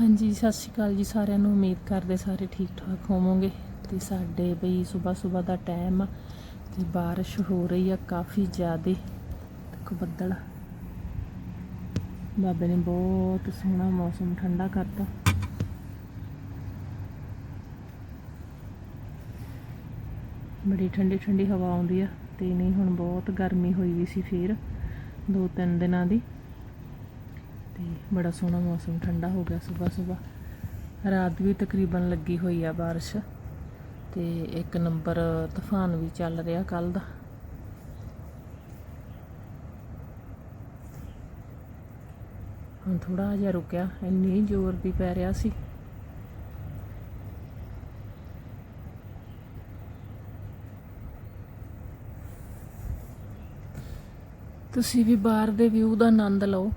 ਹਾਂਜੀ, ਸਤਿ ਸ਼੍ਰੀ ਅਕਾਲ ਜੀ ਸਾਰਿਆਂ ਨੂੰ। ਉਮੀਦ ਕਰਦੇ ਸਾਰੇ ਠੀਕ ਠਾਕ ਹੋਵੋਗੇ। ਤੇ ਸਾਡੇ ਬਈ ਸਵੇਰ ਸਵੇਰ ਦਾ ਟਾਈਮ ਆ ਤੇ ਬਾਰਿਸ਼ ਹੋ ਰਹੀ ਆ ਕਾਫੀ ਜ਼ਿਆਦੇ। ਦੇਖੋ ਬੱਦਲ। ਬਾਬੇ ਨੇ ਬਹੁਤ ਸੋਹਣਾ ਮੌਸਮ ਠੰਡਾ ਕਰਤਾ। ਬੜੀ ਠੰਡੀ ਠੰਡੀ ਹਵਾ ਆਉਂਦੀ ਆ ਤੇ ਨਹੀਂ, ਹੁਣ ਬਹੁਤ ਗਰਮੀ ਹੋਈ ਵੀ ਸੀ ਫੇਰ ਦੋ ਤਿੰਨ ਦਿਨਾਂ ਦੀ। ਤੇ ਬੜਾ ਸੋਹਣਾ ਮੌਸਮ, ਠੰਡਾ ਹੋ ਗਿਆ ਸਵੇਰ ਸਵੇਰ। ਰਾਤ ਵੀ ਤਕਰੀਬਨ ਲੱਗੀ ਹੋਈ ਆ ਬਾਰਿਸ਼ ਤੇ ਇੱਕ ਨੰਬਰ ਤੂਫਾਨ ਵੀ ਚੱਲ ਰਿਹਾ ਕੱਲ ਦਾ। ਹੁਣ ਥੋੜਾ ਜਿਹਾ ਰੁਕਿਆ, ਇੰਨੀ ਜ਼ੋਰ ਦੀ ਪੈ ਰਿਹਾ ਸੀ। ਤੁਸੀਂ ਵੀ ਬਾਹਰ ਦੇ ਵਿਊ ਦਾ ਆਨੰਦ ਲਓ।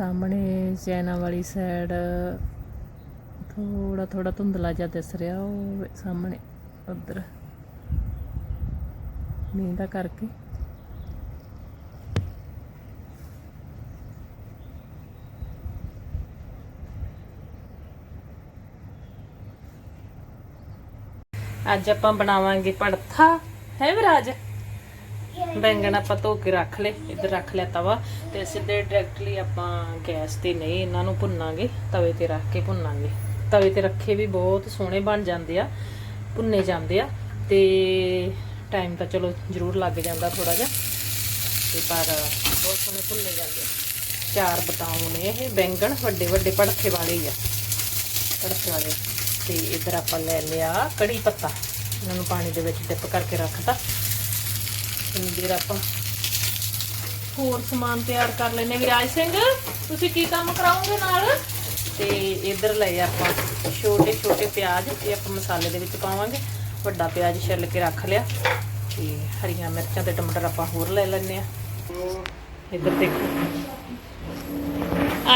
ਸਾਹਮਣੇ ਚੈਨਾ ਵਾਲੀ ਸਾਈਡ ਥੋੜਾ ਥੋੜਾ ਧੁੰਦਲਾ ਜਿਹਾ ਦਿਸ ਰਿਹਾ ਉਹ ਸਾਹਮਣੇ, ਉਧਰ। ਮੀਂਹ ਦਾ ਕਰਕੇ। ਅੱਜ ਆਪਾਂ ਬਣਾਵਾਂਗੇ ਪੜਥਾ ਹੈ ਵਿਰਾਜ? ਬੈਂਗਣ ਆਪਾਂ ਧੋ ਕੇ ਰੱਖ ਲਏ, ਇੱਧਰ ਰੱਖ ਲਿਆ ਤਵਾ ਤੇ ਸਿੱਧੇ ਡਾਇਰੈਕਟਲੀ ਆਪਾਂ ਗੈਸ ਤੇ ਨਹੀਂ, ਇਹਨਾਂ ਨੂੰ ਭੁੰਨਾਂਗੇ, ਤਵੇ ਤੇ ਰੱਖ ਕੇ ਭੁੰਨਾਂਗੇ। ਤਵੇ ਤੇ ਰੱਖੇ ਵੀ ਬਹੁਤ ਸੋਹਣੇ ਬਣ ਜਾਂਦੇ ਆ, ਭੁੰਨੇ ਜਾਂਦੇ ਆ ਤੇ ਟਾਈਮ ਤਾਂ ਚਲੋ ਜ਼ਰੂਰ ਲੱਗ ਜਾਂਦਾ ਥੋੜਾ ਜਿਹਾ। ਤੇ ਪਰ ਬਹੁਤ ਸੋਹਣੇ ਭੁੰਨੇ ਜਾਂਦੇ ਆ। ਚਾਰ ਬਤਾਉ ਨੇ ਇਹ ਬੈਂਗਣ ਵੱਡੇ ਵੱਡੇ ਪੜਥੇ ਵਾਲੇ ਹੀ ਆ ਪੜਥੇ ਵਾਲੇ। ਤੇ ਇੱਧਰ ਆਪਾਂ ਲੈ ਲਿਆ ਕੜੀ ਪੱਤਾ, ਇਹਨਾਂ ਨੂੰ ਪਾਣੀ ਦੇ ਵਿੱਚ ਡਿਪ ਕਰਕੇ ਰੱਖਤਾ। ਇੰਨੀ ਦੇਰ ਆਪਾਂ। ਹੋਰ ਸਮਾਨ ਤਿਆਰ ਕਰ ਲੈਨੇ ਵਿਰਾਜ ਸਿੰਘ, ਤੁਸੀਂ ਕੀ ਕੰਮ ਕਰਾਓਗੇ ਨਾਲ? ਤੇ ਇਧਰ ਲਏ ਆਪਾਂ ਛੋਟੇ ਛੋਟੇ ਪਿਆਜ਼, ਇਹ ਆਪਾਂ ਮਸਾਲੇ ਦੇ ਵਿੱਚ ਪਾਵਾਂਗੇ। ਵੱਡਾ ਪਿਆਜ਼ ਛਿੱਲ ਕੇ ਰੱਖ ਲਿਆ। ਤੇ ਹਰੀਆਂ ਮਿਰਚਾਂ ਤੇ ਟਮਾਟਰ ਆਪਾਂ ਹੋਰ ਲੈ ਲੈਨੇ ਆ ਇਧਰ ਦੇਖੋ।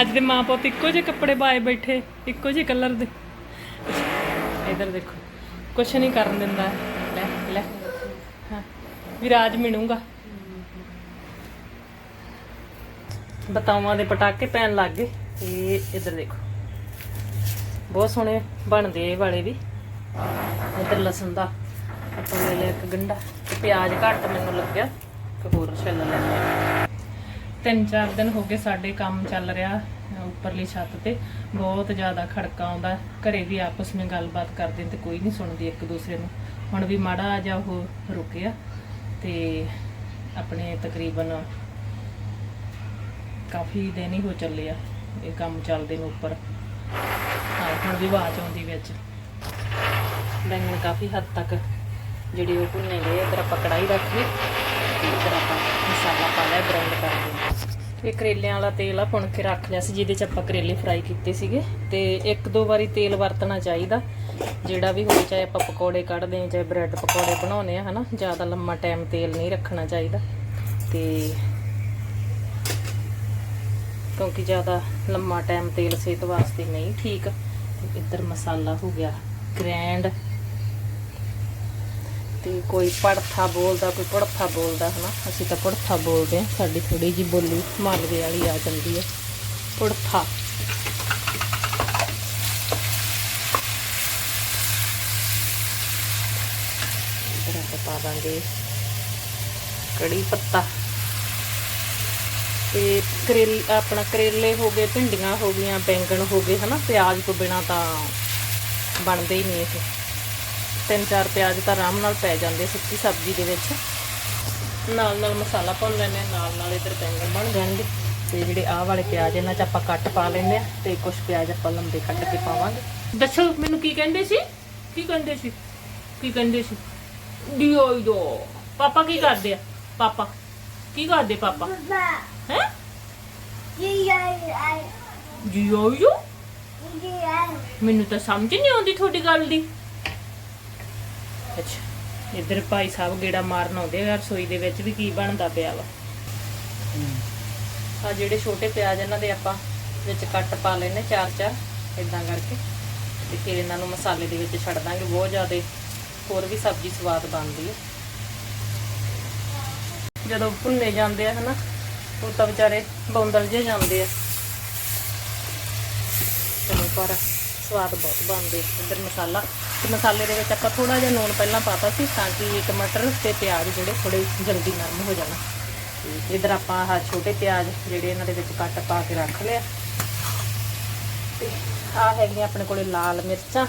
ਅੱਜ ਦੇ ਮਾਂ ਪੁੱਤ ਇੱਕੋ ਜਿਹੇ ਕੱਪੜੇ ਪਾਏ ਬੈਠੇ, ਇੱਕੋ ਜਿਹੇ ਕਲਰ ਦੇ। ਇਧਰ ਦੇਖੋ। ਕੁਛ ਨਹੀਂ ਕਰਨ ਦਿੰਦਾ। ਵਿਰਾਜ ਮਿਲੂੰਗਾ। ਬਤਾਵਾਂ ਦੇ ਪਟਾਕੇ ਪੈਣ ਲੱਗ ਗਏ ਤੇ ਇੱਧਰ ਦੇਖੋ। ਬਹੁਤ ਸੋਹਣੇ ਬਣਦੇ ਇਹ ਵਾਲੇ ਵੀ। ਇੱਧਰ ਲਸਣ ਦਾ ਆਪਾਂ ਲੈ ਲਿਆ ਇੱਕ ਗੰਡਾ ਤੇ ਪਿਆਜ਼ ਘੱਟ ਮੈਨੂੰ ਲੱਗਿਆ ਤੇ ਹੋਰ ਛਿੱਲ ਲੈਂਦੇ ਤਿੰਨ ਚਾਰ ਦਿਨ ਹੋ ਗਏ ਸਾਡੇ ਕੰਮ ਚੱਲ ਰਿਹਾ ਉੱਪਰਲੀ ਛੱਤ ਤੇ। ਬਹੁਤ ਜ਼ਿਆਦਾ ਖੜਕਾ ਆਉਂਦਾ, ਘਰੇ ਵੀ ਆਪਸ ਵਿੱਚ ਗੱਲਬਾਤ ਕਰਦੇ ਤੇ ਕੋਈ ਨਹੀਂ ਸੁਣਦੀ ਇੱਕ ਦੂਸਰੇ ਨੂੰ। ਹੁਣ ਵੀ ਮਾੜਾ ਜਿਹਾ ਉਹ ਰੁਕਿਆ। ਤੇ ਆਪਣੇ ਤਕਰੀਬਨ ਕਾਫੀ ਦਿਨ ਹੀ ਹੋ ਚੱਲੇ ਆ ਇਹ ਕੰਮ ਚੱਲਦੇ ਨੂੰ ਉੱਪਰ। ਹਾਂ, ਹੁਣ ਵੀ ਆਵਾਜ਼ ਆਉਂਦੀ ਵਿੱਚ ਬੈਂਗਣ ਕਾਫੀ ਹੱਦ ਤੱਕ ਜਿਹੜੇ ਉਹ ਭੁੰਨੇ ਗਏ, ਇਧਰ ਆਪਾਂ ਕੜਾਈ ਰੱਖ ਲਈ ਤੇ ਇਧਰ ਆਪਾਂ ਮਸਾਲਾ ਪਾ ਲਿਆ ਗ੍ਰਾਈਂਡ ਕਰ ਲਿਆ। ਇਹ ਕਰੇਲਿਆਂ ਵਾਲਾ ਤੇਲ ਆ ਪੁਣ ਕੇ ਰੱਖ ਲਿਆ ਸੀ, ਜਿਹਦੇ ਚ ਆਪਾਂ ਕਰੇਲੇ ਫਰਾਈ ਕੀਤੇ ਸੀਗੇ। ਤੇ ਇੱਕ ਦੋ ਵਾਰੀ ਤੇਲ ਵਰਤਣਾ ਚਾਹੀਦਾ। ਜਿਹੜਾ ਵੀ ਹੋਵੇ, ਚਾਹੇ ਆਪਾਂ ਪਕੌੜੇ ਕੱਢਦੇ ਹਾਂ, ਚਾਹੇ ਬ੍ਰੈਡ ਪਕੌੜੇ ਬਣਾਉਨੇ ਆ ਹਨਾ? ਜ਼ਿਆਦਾ ਲੰਮਾ ਟਾਈਮ ਤੇਲ ਨਹੀਂ ਰੱਖਣਾ ਚਾਹੀਦਾ। ਤੇ ਕਿਉਂਕਿ ਜ਼ਿਆਦਾ ਲੰਮਾ ਟਾਈਮ ਤੇਲ ਸਿਹਤ ਵਾਸਤੇ ਨਹੀਂ ਠੀਕ। ਇੱਧਰ ਮਸਾਲਾ ਹੋ ਗਿਆ, ਗ੍ਰੈਂਡ। ਤੇ ਕੋਈ ਪੜਥਾ ਬੋਲਦਾ, ਕੋਈ ਪੜਥਾ ਬੋਲਦਾ, ਹਨਾ? ਅਸੀਂ ਤਾਂ ਪੜਥਾ ਬੋਲਦੇ ਹਾਂ। ਸਾਡੀ ਥੋੜੀ ਜੀ ਬੋਲੀ ਮਾਲਵੇ ਵਾਲੀ ਆ ਜਾਂਦੀ ਹੈ। ਪੜਥਾ ਇੱਧਰ ਆਪਾਂ ਪਾ ਦਾਂਗੇ। ਕੜੀ ਪੱਤਾ। ਤੇ ਕਰੇਲ, ਆਪਣਾ ਕਰੇਲੇ ਹੋ ਗਏ, ਭਿੰਡੀਆਂ ਹੋ ਗਈਆਂ, ਬੈਂਗਣ ਹੋ ਗਏ, ਹਨਾ? ਪਿਆਜ਼ ਤੋਂ ਬਿਨਾ ਤਾਂ ਬਣਦੇ ਹੀ ਨਹੀਂ ਇਹ। ਤਿੰਨ ਚਾਰ ਪਿਆਜ਼ ਤਾਂ ਆਰਾਮ ਨਾਲ ਪੈ ਜਾਂਦੇ ਸੁੱਕੀ ਸਬਜ਼ੀ ਦੇ ਵਿੱਚ। ਨਾਲ ਨਾਲ ਮਸਾਲਾ ਭੁੰਨ ਲੈਂਦੇ ਹਾਂ, ਨਾਲ ਨਾਲ ਇਧਰ ਬੈਂਗਣ ਬਣ ਜਾਣਗੇ। ਤੇ ਜਿਹੜੇ ਆਹ ਵਾਲੇ ਪਿਆਜ਼ ਇਹਨਾਂ 'ਚ ਆਪਾਂ ਕੱਟ ਪਾ ਲੈਂਦੇ ਆ ਤੇ ਕੁਝ ਪਿਆਜ਼ ਆਪਾਂ ਲੰਬੇ ਕੱਟ ਕੇ ਪਾਵਾਂਗੇ। ਦੱਸੋ, ਮੈਨੂੰ ਕੀ ਕਹਿੰਦੇ ਸੀ? ਕੀ ਕਹਿੰਦੇ ਸੀ? ਕੀ ਕਹਿੰਦੇ ਸੀ? ਦਿਓ ਪਾਪਾ ਕੀ ਕਰਦੇ ਆ? ਪਾਪਾ। ਕੀ ਕਰਦੇ ਪਾਪਾ? ਹੈ? ਜੀਓ ਜੀਓ ਮੈਨੂੰ ਤਾਂ ਸਮਝ ਨਹੀਂ ਆਉਂਦੀ ਤੁਹਾਡੀ ਗੱਲ ਦੀ। ਅੱਛਾ। ਇੱਧਰ ਭਾਈ ਸਾਹਿਬ ਗੇੜਾ ਮਾਰਨ ਆਉਂਦੇ ਆ ਰਸੋਈ ਦੇ ਵਿੱਚ ਵੀ ਕੀ ਬਣਦਾ ਪਿਆ ਵਾ? ਆ ਜਿਹੜੇ ਛੋਟੇ ਪਿਆਜ਼ ਇਹਨਾਂ ਦੇ ਆਪਾਂ ਵਿੱਚ ਕੱਟ ਪਾ ਲੈਨੇ ਚਾਰ ਚਾਰ ਇਦਾਂ ਕਰਕੇ। ਤੇ ਫਿਰ ਇਹਨਾਂ ਨੂੰ ਮਸਾਲੇ ਦੇ ਵਿੱਚ ਛੱਡ ਦਾਂਗੇ ਬਹੁਤ ਜ਼ਿਆਦਾ ਹੋਰ ਵੀ ਸਬਜ਼ੀ ਸਵਾਦ ਬਣਦੀ ਹੈ। ਜਦੋਂ ਭੁੰਨੇ ਜਾਂਦੇ ਆ, ਹਨਾ, ਉਹ ਤਾਂ ਵਿਚਾਰੇ ਬੌਂਦਲ ਜੇ ਜਾਂਦੇ ਆ। ਚਲੋ, ਪਰ ਸਵਾਦ ਬਹੁਤ ਬਣਦੇ ਇੱਧਰ ਮਸਾਲਾ। ਤੇ ਮਸਾਲੇ ਦੇ ਵਿੱਚ ਆਪਾਂ ਥੋੜਾ ਜਿਹਾ ਲੂਣ ਪਹਿਲਾਂ ਪਾਤਾ ਸੀ, ਤਾਂ ਕਿ ਟਮਾਟਰ ਤੇ ਪਿਆਜ਼ ਜਿਹੜੇ ਥੋੜੇ ਜਲਦੀ ਨਰਮ ਹੋ ਜਾਣ। ਤੇ ਇੱਧਰ ਆਪਾਂ ਆਹ ਛੋਟੇ ਪਿਆਜ਼ ਜਿਹੜੇ ਇਹਨਾਂ ਦੇ ਵਿੱਚ ਕੱਟ ਪਾ ਕੇ ਰੱਖ ਲਿਆ। ਤੇ ਆ ਹੈਗੀਆਂ ਆਪਣੇ ਕੋਲੇ ਲਾਲ ਮਿਰਚਾਂ।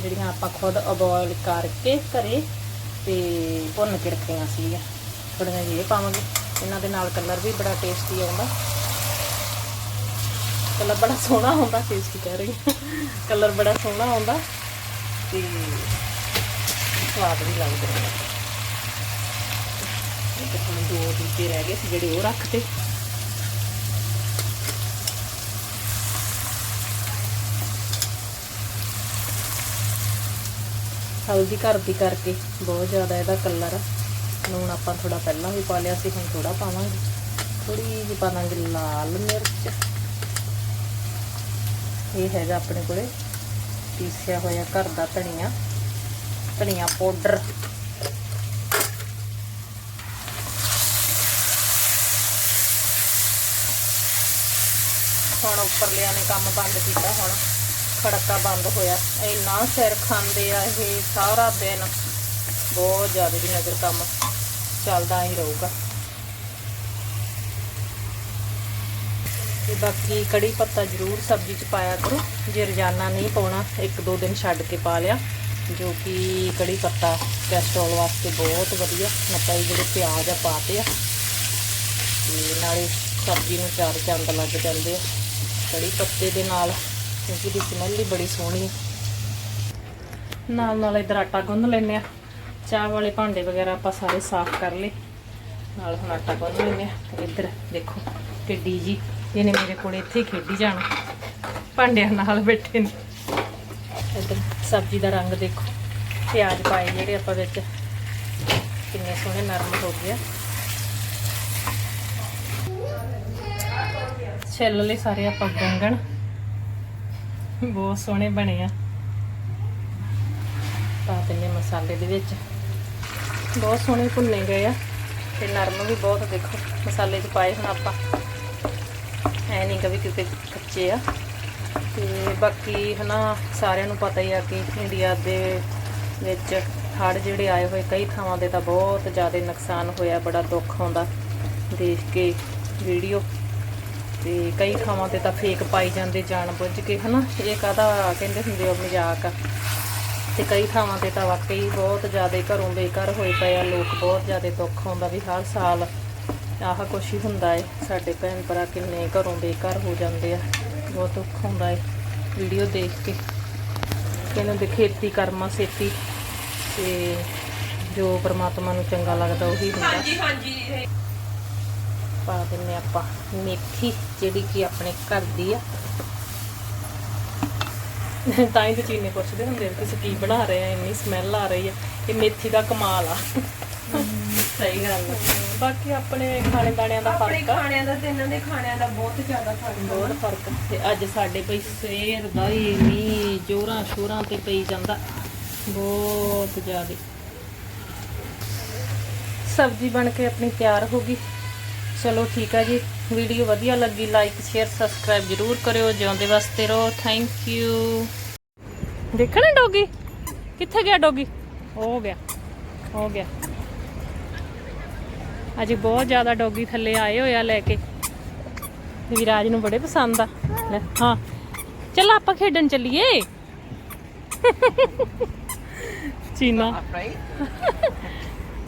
ਜਿਹੜੀਆਂ ਆਪਾਂ ਖੁਦ ਅਬੋਇਲ ਕਰਕੇ ਘਰੇ ਤੇ ਭੁੰਨ ਕੇ ਰੱਖੀਆਂ ਸੀਗੀਆਂ। ਥੋੜੀਆਂ ਜਿਹੀ ਇਹ ਪਾਵਾਂਗੇ। ਇਹਨਾਂ ਦੇ ਨਾਲ ਕਲਰ ਵੀ ਬੜਾ ਟੇਸਟੀ ਆਉਂਦਾ। ਕਲਰ ਬੜਾ ਸੋਹਣਾ ਹੁੰਦਾ ਟੇਸਟੀ ਕਹਿ ਰਹੀ ਕਲਰ ਬੜਾ ਸੋਹਣਾ ਆਉਂਦਾ ਤੇ ਸਵਾਦ ਵੀ ਲੱਗਦਾ। ਹੈ ਤੇ ਹੁਣ ਦੋ ਦੂਜੇ ਰਹਿ ਗਏ ਸੀ ਜਿਹੜੇ ਉਹ ਰੱਖਤੇ ਹਲਦੀ ਘਰ ਦੀ ਕਰਕੇ, ਬਹੁਤ ਜ਼ਿਆਦਾ ਇਹਦਾ ਕਲਰ ਲੂਣ ਆਪਾਂ ਥੋੜਾ ਪਹਿਲਾਂ ਵੀ ਪਾ ਲਿਆ ਸੀ, ਹੁਣ ਥੋੜਾ ਪਾਵਾਂਗੇ। ਥੋੜੀ ਜਿਹੀ ਪਾ ਦਾਂਗੇ ਲਾਲ ਮਿਰਚ। ਇਹ ਹੈਗਾ ਆਪਣੇ ਕੋਲੇ, ਪੀਸਿਆ ਹੋਇਆ ਘਰ ਦਾ ਧਨੀਆ ਧਨੀਆ ਪਾਊਡਰ। ਹੁਣ ਉੱਪਰਲਿਆਂ ਨੇ ਕੰਮ ਬੰਦ ਕੀਤਾ ਹੁਣ। ਖੜਕਾ ਬੰਦ ਹੋਇਆ। ਇੰਨਾ ਸਿਰ ਖਾਂਦੇ ਆ ਇਹ ਸਾਰਾ ਦਿਨ। ਬਹੁਤ ਜ਼ਿਆਦਾ ਵੀ ਨਜ਼ਰ ਕੰਮ ਚੱਲਦਾ ਹੀ ਰਹੂਗਾ। ਤੇ ਬਾਕੀ ਕੜੀ ਪੱਤਾ ਜ਼ਰੂਰ ਸਬਜ਼ੀ ਚ ਪਾਇਆ ਕਰੋ। ਜੇ ਰੋਜ਼ਾਨਾ ਨਹੀਂ ਪਾਉਣਾ, ਇੱਕ ਦੋ ਦਿਨ ਛੱਡ ਕੇ ਪਾ ਲਿਆ, ਜੋ ਕਿ ਕੜੀ ਪੱਤਾ ਕੈਸਟਰੋਲ ਵਾਸਤੇ ਬਹੁਤ ਵਧੀਆ। ਨਪਾਈ ਜਿਹੜੇ ਪਿਆਜ਼ ਆ ਪਾਤੇ ਆ, ਤੇ ਨਾਲੇ ਸਬਜ਼ੀ ਨੂੰ ਚਾਰ ਚੰਦ ਲੱਗ ਜਾਂਦੇ ਆ। ਕੜੀ ਪੱਤੇ ਦੇ ਨਾਲ ਕਿਉਂਕਿ ਇਹਦੀ ਸਮੈਲ ਹੀ ਬੜੀ ਸੋਹਣੀ ਹੈ। ਨਾਲ ਨਾਲ ਇਧਰ ਆਟਾ ਗੁੰਨ ਲੈਨੇ ਆ ਚਾਹ ਵਾਲੇ ਭਾਂਡੇ ਵਗੈਰਾ ਆਪਾਂ ਸਾਰੇ ਸਾਫ਼ ਕਰ ਲਏ। ਨਾਲ ਹੁਣ ਆਟਾ ਗੁੰਨ ਲੈਨੇ ਆ ਇੱਧਰ ਦੇਖੋ, ਕਿੱਡੀ ਜੀ, ਇਹਨੇ ਮੇਰੇ ਕੋਲ ਇੱਥੇ ਖੇਡੀ ਜਾਣਾ। ਭਾਂਡਿਆਂ ਨਾਲ ਬੈਠੇ ਨੇ। ਇੱਧਰ ਸਬਜ਼ੀ ਦਾ ਰੰਗ ਦੇਖੋ, ਪਿਆਜ਼ ਪਾਏ ਜਿਹੜੇ ਆਪਾਂ ਵਿੱਚ। ਕਿੰਨੇ ਸੋਹਣੇ ਨਰਮ ਹੋ ਗਏ ਛਿੱਲ ਲਏ ਸਾਰੇ ਆਪਾਂ ਬੈਂਗਣ ਬਹੁਤ ਸੋਹਣੇ ਬਣੇ ਆ। ਪਾ ਦਿੰਨੇ ਮਸਾਲੇ ਦੇ ਵਿੱਚ। ਬਹੁਤ ਸੋਹਣੇ ਭੁੰਨੇ ਗਏ ਆ। ਤੇ ਨਰਮ ਵੀ ਬਹੁਤ ਦੇਖੋ, ਮਸਾਲੇ 'ਚ ਪਾਏ ਹੁਣ ਆਪਾਂ। ਐ ਨਹੀਂ ਕਵੀ ਕਿਤੇ ਕੱਚੇ ਆ। ਤੇ ਬਾਕੀ ਹਨਾ, ਸਾਰਿਆਂ ਨੂੰ ਪਤਾ ਹੀ ਆ ਕਿ ਇੰਡੀਆ ਦੇ ਵਿੱਚ ਹੜ੍ਹ ਜਿਹੜੇ ਆਏ ਹੋਏ, ਕਈ ਥਾਵਾਂ ਦੇ ਤਾਂ ਬਹੁਤ ਜ਼ਿਆਦਾ ਨੁਕਸਾਨ ਹੋਇਆ, ਬੜਾ ਦੁੱਖ ਆਉਂਦਾ। ਦੇਖ ਕੇ ਵੀਡੀਓ। ਤੇ ਕਈ ਥਾਵਾਂ ਤੇ ਤਾਂ ਫੇਕ ਪਾਈ ਜਾਂਦੇ ਜਾਣ ਬੁੱਝ ਕੇ, ਹਨਾ? ਇਹ ਕਾਹਦਾ ਕਹਿੰਦੇ ਹੁੰਦੇ ਆ ਮਜ਼ਾਕ? ਆ ਤੇ ਕਈ ਥਾਵਾਂ ਤੇ ਤਾਂ ਵਾਕਈ ਬਹੁਤ ਜ਼ਿਆਦਾ ਘਰੋਂ ਬੇਘਰ ਹੋਏ ਪਏ ਆ ਲੋਕ, ਬਹੁਤ ਜ਼ਿਆਦਾ ਦੁੱਖ ਆਉਂਦਾ ਵੀ ਹਰ ਸਾਲ ਆਹ ਕੁਛ ਹੀ ਹੁੰਦਾ ਏ। ਸਾਡੇ ਭੈਣ ਭਰਾ ਕਿੰਨੇ ਘਰੋਂ ਬੇਘਰ ਹੋ ਜਾਂਦੇ ਆ। ਬਹੁਤ ਦੁੱਖ ਹੁੰਦਾ ਏ ਵੀਡੀਓ ਦੇਖ ਕੇ। ਕਹਿੰਦੇ ਹੁੰਦੇ ਖੇਤੀ ਕਰਮਾ ਸੇਤੀ ਤੇ ਜੋ ਪ੍ਰਮਾਤਮਾ ਨੂੰ ਚੰਗਾ ਲੱਗਦਾ ਉਹੀ ਹੁੰਦਾ। ਹਾਂਜੀ ਹਾਂਜੀ। ਪਾ ਦਿੰਨੇ ਆਪਾਂ। ਮੇਥੀ ਜਿਹੜੀ ਕਿ ਆਪਣੇ ਘਰ ਦੀ ਆ। ਤਾਂ ਹੀ ਤੇ ਚੀਨੇ ਪੁੱਛਦੇ ਹੁੰਦੇ ਕਿ ਤੁਸੀਂ ਕੀ ਬਣਾ ਰਹੇ ਆ ਇੰਨੀ ਸਮੈਲ ਆ ਰਹੀ ਆ। ਇਹ ਮੇਥੀ ਦਾ ਕਮਾਲ ਆ। ਸਹੀ ਗੱਲ ਆ। ਬਾਕੀ ਆਪਣੇ ਖਾਣੇ ਦਾਣਿਆਂ ਦਾ ਆਪਣੇ ਫ਼ਰਕ ਆ। ਖਾਣਿਆਂ ਦਾ ਤੇ ਇਹਨਾਂ ਦੇ ਖਾਣਿਆਂ ਦਾ ਬਹੁਤ ਜ਼ਿਆਦਾ ਫ਼ਰਕ ਬਹੁਤ ਫ਼ਰਕ ਆ। ਤੇ ਅੱਜ ਸਾਡੇ ਪਈ ਸਵੇਰ ਦਾ ਹੀ ਮੀਂਹ ਜੋਰਾਂ ਸ਼ੋਰਾਂ ਤੇ ਪਈ ਜਾਂਦਾ। ਬਹੁਤ ਜ਼ਿਆਦਾ। ਸਬਜ਼ੀ ਬਣ ਕੇ ਆਪਣੀ ਤਿਆਰ ਹੋ ਗਈ। ਚਲੋ ਠੀਕ ਆ ਜੀ। ਵੀਡੀਓ ਵਧੀਆ ਲੱਗੀ ਲਾਈਕ ਸ਼ੇਅਰ ਸਬਸਕ੍ਰਾਈਬ ਜਰੂਰ ਕਰਿਓ। ਜਿਉਂਦੇ ਵਾਸਤੇ ਰਹੋ। ਥੈਂਕ ਯੂ ਦੇਖਣਾ ਡੋਗੀ? ਕਿੱਥੇ ਗਿਆ ਡੋਗੀ? ਹੋ ਗਿਆ। ਹੋ ਗਿਆ। ਅਜੇ ਬਹੁਤ ਜ਼ਿਆਦਾ ਡੋਗੀ ਥੱਲੇ ਆਏ ਹੋਏ ਆ ਲੈ ਕੇ। ਵਿਰਾਜ ਨੂੰ ਬੜੇ ਪਸੰਦ ਆ। ਹਾਂ। ਚੱਲ ਆਪਾਂ ਖੇਡਣ ਚੱਲੀਏ। ਚੀਨਾ।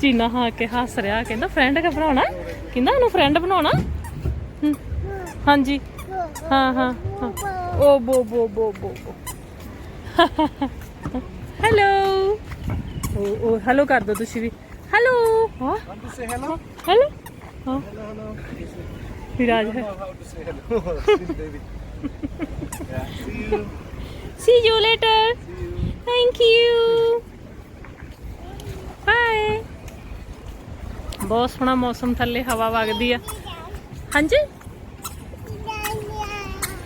ਚੀਨਾ ਹਾਂ ਕੇ ਹੱਸ ਰਿਹਾ ਕਹਿੰਦਾ ਫਰੈਂਡ ਕਾ ਬਣਾਉਣਾ ਕਹਿੰਦਾ ਉਹਨੂੰ ਫਰੈਂਡ ਬਣਾਉਣਾ ਹਾਂਜੀ ਹਾਂ ਹਾਂ। ਓ ਬੋ ਬੋ ਬੋ ਬੋ ਹੈਲੋ ਓ ਓ ਹੈਲੋ ਕਰ ਦੋ ਤੁਸੀਂ ਵੀ ਹੈਲੋ ਹਾਂ hello? ਹੈਲੋ ਹਾਂ. ਵਿਰਾਜ ਹੈ. See you later. See you. Thank you. Bye. ਬਹੁਤ ਸੋਹਣਾ ਮੌਸਮ ਥੱਲੇ ਹਵਾ ਵਗਦੀ ਆ। ਹਾਂਜੀ?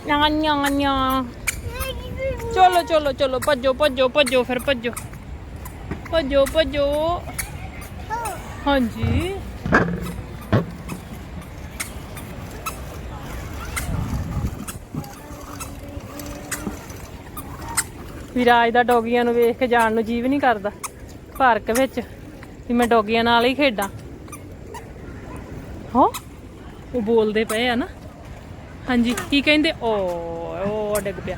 ਨਾ ਨਾ ਨਾ ਚਲੋ ਚਲੋ ਚਲੋ, ਭੱਜੋ ਭੱਜੋ ਭੱਜੋ ਫਿਰ ਭੱਜੋ। ਭੱਜੋ ਭੱਜੋ। ਹਾਂਜੀ। ਵਿਰਾਜ ਦਾ ਡੋਗੀਆਂ ਨੂੰ ਵੇਖ ਕੇ ਜਾਣ ਨੂੰ ਜੀਵ ਨਹੀਂ ਕਰਦਾ। ਪਾਰਕ ਵਿੱਚ ਵੀ ਮੈਂ ਡੋਗੀਆਂ ਨਾਲ ਹੀ ਖੇਡਾਂ। ਹੋ? ਉਹ ਬੋਲਦੇ ਪਏ ਆ ਨਾ। ਹਾਂਜੀ, ਕੀ ਕਹਿੰਦੇ? ਓ ਓ ਡਿੱਗ ਪਿਆ।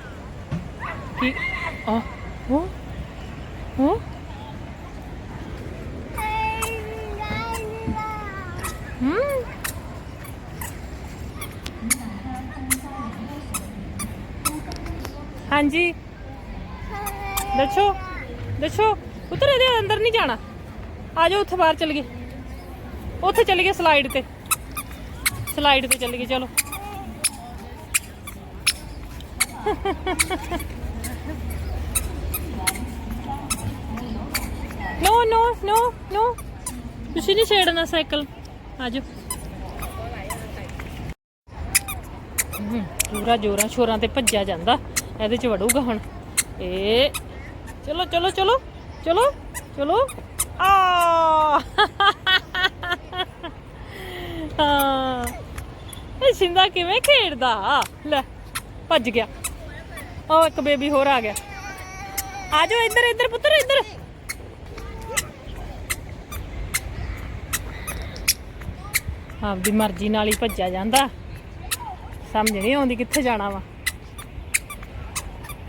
ਕੀ? ਆ ਉਹ ਉਹ ਹਮ ਹਾਂਜੀ। ਦੱਸੋ ਦੱਸੋ ਉਤਰ ਇਹਦੇ ਅੰਦਰ ਨਹੀਂ ਜਾਣਾ। ਆ ਜਾਓ, ਉੱਥੇ ਬਾਹਰ ਚੱਲ ਗਏ ਉੱਥੇ ਚੱਲ ਗਏ ਸਲਾਈਡ ਤੇ। ਸਲਾਈਡ ਤੇ ਚੱਲ ਗਏ ਚਲੋ। ਨੋ ਨੋ ਨੋ ਨੋ। ਤੁਸੀਂ ਨਹੀਂ ਛੇੜਨਾ ਸਾਈਕਲ। ਆ ਪੂਰਾ ਜੋਰਾਂ, ਸ਼ੋਰਾਂ ਤੇ ਭੱਜਿਆ ਜਾਂਦਾ। ਇਹਦੇ ਚ ਵੜੂਗਾ ਹੁਣ। ਏ, ਚਲੋ ਚਲੋ ਚਲੋ ਚਲੋ ਚਲੋ। ਆ। ਹਾਂ। ਇਹ ਸਿੰਦਾ ਕਿਵੇਂ ਖੇਡਦਾ? ਲੈ, ਭੱਜ ਗਿਆ। ਉਹ ਇੱਕ ਬੇਬੀ ਹੋਰ ਆ ਗਿਆ। ਆ ਜਾਓ ਇੱਧਰ ਇੱਧਰ ਪੁੱਤਰ, ਇੱਧਰ। ਆਪਦੀ ਮਰਜ਼ੀ ਨਾਲ ਹੀ ਭੱਜਿਆ ਜਾਂਦਾ। ਸਮਝ ਨਹੀਂ ਆਉਂਦੀ ਕਿੱਥੇ ਜਾਣਾ ਵਾ।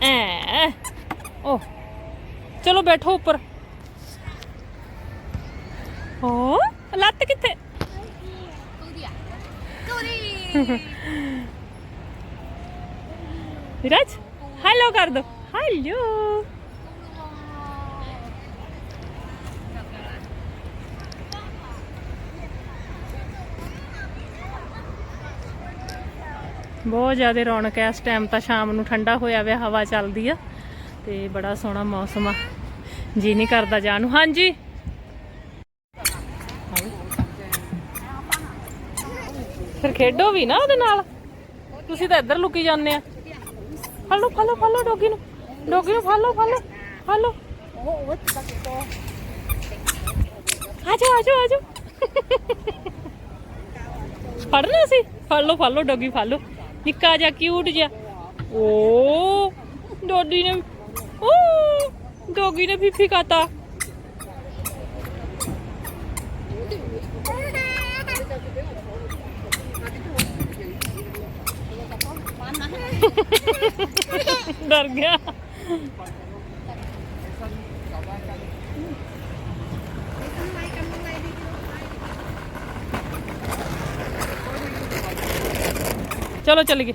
ਐ। ਓ, ਚਲੋ ਬੈਠੋ ਉੱਪਰ। ਓ, ਲੱਤ ਕਿੱਥੇ? ਵਿਰਾਜ ਹੈਲੋ ਕਰ ਦੋ ਹੈਲੋ ਬਹੁਤ ਜ਼ਿਆਦਾ ਰੌਣਕ ਹੈ ਇਸ ਟਾਈਮ ਤਾਂ ਸ਼ਾਮ ਨੂੰ ਠੰਡਾ ਹੋਇਆ ਵੇ ਹਵਾ ਚੱਲਦੀ ਆ ਤੇ ਬੜਾ ਸੋਹਣਾ ਮੌਸਮ ਆ। ਜੀ ਨਹੀਂ ਕਰਦਾ ਜਾਣ ਨੂੰ। ਹਾਂਜੀ। ਫਿਰ ਖੇਡੋ ਵੀ ਨਾ ਉਹਦੇ ਨਾਲ। ਤੁਸੀਂ ਤਾਂ ਇੱਧਰ ਲੁਕੀ ਜਾਂਦੇ ਆ। ਫੜ ਲਓ ਫੜ ਲਓ ਫੜ ਲਓ ਡੋਗੀ ਨੂੰ। ਡੋਗੀ ਨੂੰ ਫੜ ਲਓ ਫੜ ਲਓ ਫੜ ਲਓ ਆ ਜਾਓ ਆ ਜਾਓ ਆ ਜਾਓ ਫੜਨਾ ਸੀ ਫੜ ਲਓ ਫੜ ਲਓ ਡੋਗੀ ਫੜ ਲਓ ਨਿੱਕਾ ਜਿਹਾ ਕਿਊਟ ਜਿਹਾ। ਓ, ਡੋਡੀ ਨੇ ਓ, ਡੋਗੀ ਨੇ ਫੀਫੀ ਕਾਤਾ ਡਰ ਗਿਆ। ਚਲੋ ਚੱਲ ਗਏ